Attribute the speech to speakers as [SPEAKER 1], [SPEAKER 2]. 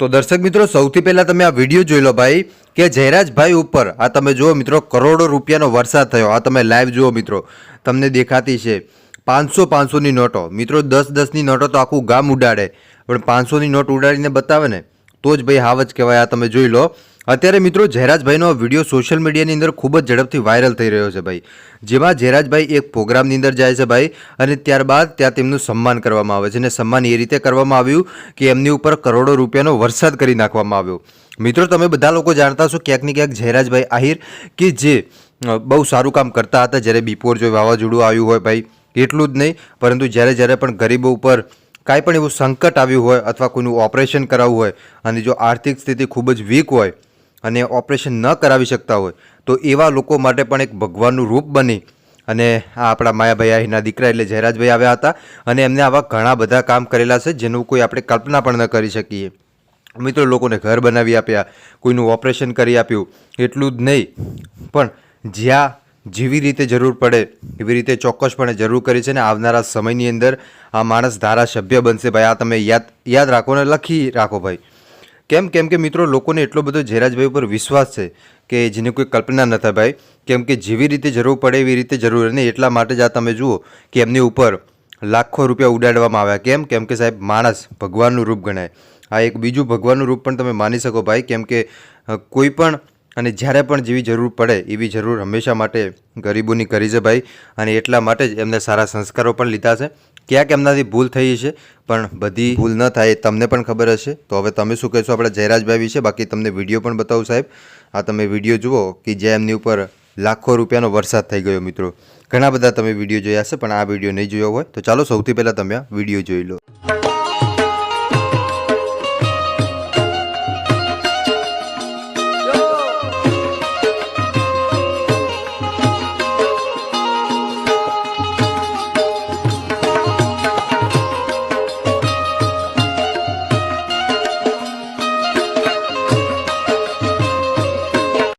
[SPEAKER 1] તો દર્શક મિત્રો, સૌથી પહેલા તમે આ વીડિયો જોઈ લો ભાઈ, કે જયરાજભાઈ ઉપર, આ તમે જુઓ મિત્રો, કરોડો રૂપિયાનો વરસાદ થયો. આ તમે લાઈવ જુઓ મિત્રો, તમને દેખાતી છે. પાંચસો પાંચસોની નોટો. મિત્રો, દસ દસની નોટો તો આખું ગામ ઉડાડે. પણ પાંચસોની નોટ ઉડાડીને બતાવે ને, તો જ ભાઈ હાવ જ કહેવાય. આ તમે જોઈ લો. અત્યારે મિત્રો જયરાજભાઈનો વીડિયો સોશિયલ મીડિયાની અંદર ખૂબ જ ઝડપથી વાયરલ થઈ રહ્યો છે ભાઈ. જેમાં જયરાજભાઈ એક પ્રોગ્રામની અંદર જાય છે ભાઈ અને ત્યારબાદ ત્યાં તેમનું સન્માન કરવામાં આવે છે અને સન્માન એ રીતે કરવામાં આવ્યું કે એમની ઉપર કરોડો રૂપિયાનો વરસાદ કરી નાખવામાં આવ્યો. મિત્રો, તમે બધા લોકો જાણતા છો ક્યાંક ને ક્યાંક જયરાજભાઈ આહિર કે જે બહુ સારું કામ કરતા હતા, જ્યારે બિપોર જો વાવાઝોડું આવ્યું હોય ભાઈ, એટલું જ નહીં, પરંતુ જ્યારે જ્યારે પણ ગરીબો ઉપર કાંઈ પણ એવું સંકટ આવ્યું હોય અથવા કોઈનું ઓપરેશન કરાવવું હોય અને જો આર્થિક સ્થિતિ ખૂબ જ વીક હોય અને ઓપરેશન ન કરાવી શકતા હોય, તો એવા લોકો માટે પણ એક ભગવાનનું રૂપ બની. અને આ આપણા માયાભાઈ અહીંના દીકરા એટલે જયરાજભાઈ આવ્યા હતા, અને એમને આવા ઘણા બધા કામ કરેલા છે, જેનું કોઈ આપણે કલ્પના પણ ન કરી શકીએ. મિત્રો, લોકોને ઘર બનાવી આપ્યા, કોઈનું ઓપરેશન કરી આપ્યું, એટલું જ નહીં. પણ જ્યાં જેવી રીતે જરૂર પડે, એવી રીતે ચોક્કસપણે જરૂર કરી છે ને આવનારા સમયની અંદર આ માણસ ધારાસભ્ય બનશે. ભાઈ, આ તમે યાદ યાદ રાખો ને, લખી રાખો ભાઈ. કેમ કેમ કે મિત્રો લોકોને એટલો બધો જયરાજભાઈ ઉપર વિશ્વાસ છે કે જેની કોઈ કલ્પના નથી ભાઈ. કેમ કે જેવી રીતે જરૂર પડે એવી રીતે જરૂર નહીં એટલા માટે જ આ તમે જુઓ કે એમની ઉપર લાખો રૂપિયા ઉડાડવામાં આવ્યા. કેમ કેમ કે સાહેબ માણસ ભગવાનનું રૂપ ગણાય. આ એક બીજું ભગવાનનું રૂપ પણ તમે માની શકો ભાઈ. કેમ કે કોઈ પણ અને જ્યારે પણ જેવી જરૂર પડે એવી જરૂર હંમેશા માટે ગરીબોની કરી છે ભાઈ. અને એટલા માટે જ એમને સારા સંસ્કારો પણ લીધા છે. ક્યાંક એમનાથી ભૂલ થઈ છે પણ બધી ભૂલ ન થાય તમને પણ ખબર હશે. તો હવે તમે શું કહેશો? આપણા જયરાજભાઈ વિશે, બાકી તમને વીડિયો પણ બતાવું સાહેબ. આ તમે વીડિયો જુઓ કે જે એમની ઉપર લાખો રૂપિયાનો વરસાદ થઈ ગયો મિત્રો. ઘણા બધા તમે વીડિયો જોયા હશે, પણ આ વીડિયો નહીં જોયો હોય તો ચાલો સૌથી પહેલાં તમે આ વીડિયો જોઈ લો.